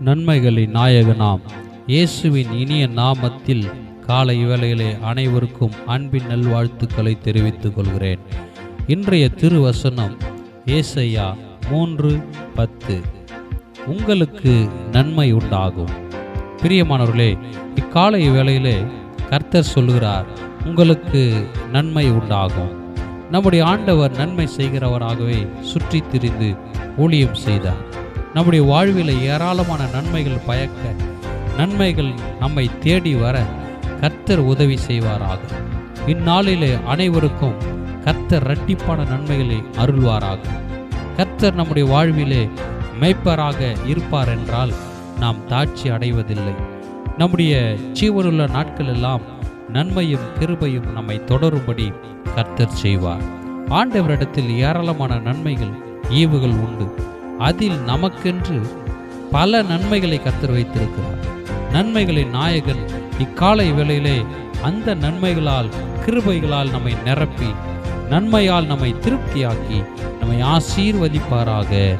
நன்மைகளின் நாயகனாம். இயேசுவின் இனிய நாமத்தில் காலை வேளையிலே அனைவருக்கும் அன்பின் நல்வாழ்த்துக்களை தெரிவித்துக் கொள்கிறேன். இன்றைய திருவசனம் ஏசையா மூன்று பத்து. உங்களுக்கு நன்மை உண்டாகும். பிரியமானவர்களே இக்காலை வேளையிலே கர்த்தர் சொல்கிறார் உங்களுக்கு நன்மை உண்டாகும். நம்முடைய ஆண்டவர் நன்மை செய்கிறவராகவே சுற்றித் திரிந்து ஊழியம் செய்தார். நம்முடைய வாழ்வில் ஏராளமான நன்மைகள் பயக்க நன்மைகள் நம்மை தேடி வர கர்த்தர் உதவி செய்வாராக. இந்நாளிலே அனைவருக்கும் கர்த்தர் இரட்டிப்பான நன்மைகளை அருள்வாராக. கர்த்தர் நம்முடைய வாழ்விலே மெய்ப்பராக இருப்பார் என்றால் நாம் தாட்சி அடைவதில்லை. நம்முடைய ஜீவனுள்ள நாட்கள் எல்லாம் நன்மையும் கிருபையும் நம்மை தொடரும்படி கர்த்தர் செய்வார். ஆண்டவரிடத்தில் ஏராளமான நன்மைகள் ஈவுகள் உண்டு. அதில் நமக்கென்று பல நன்மைகளை கத்தர் வைத்திருக்கிறார். நன்மைகளின் நாயகன் இக்காலை வேளையிலே அந்த நன்மைகளால் கிருபைகளால் நம்மை நிரப்பி நன்மையால் நம்மை திருப்தியாக்கி நம்மை ஆசீர்வதிப்பாராக.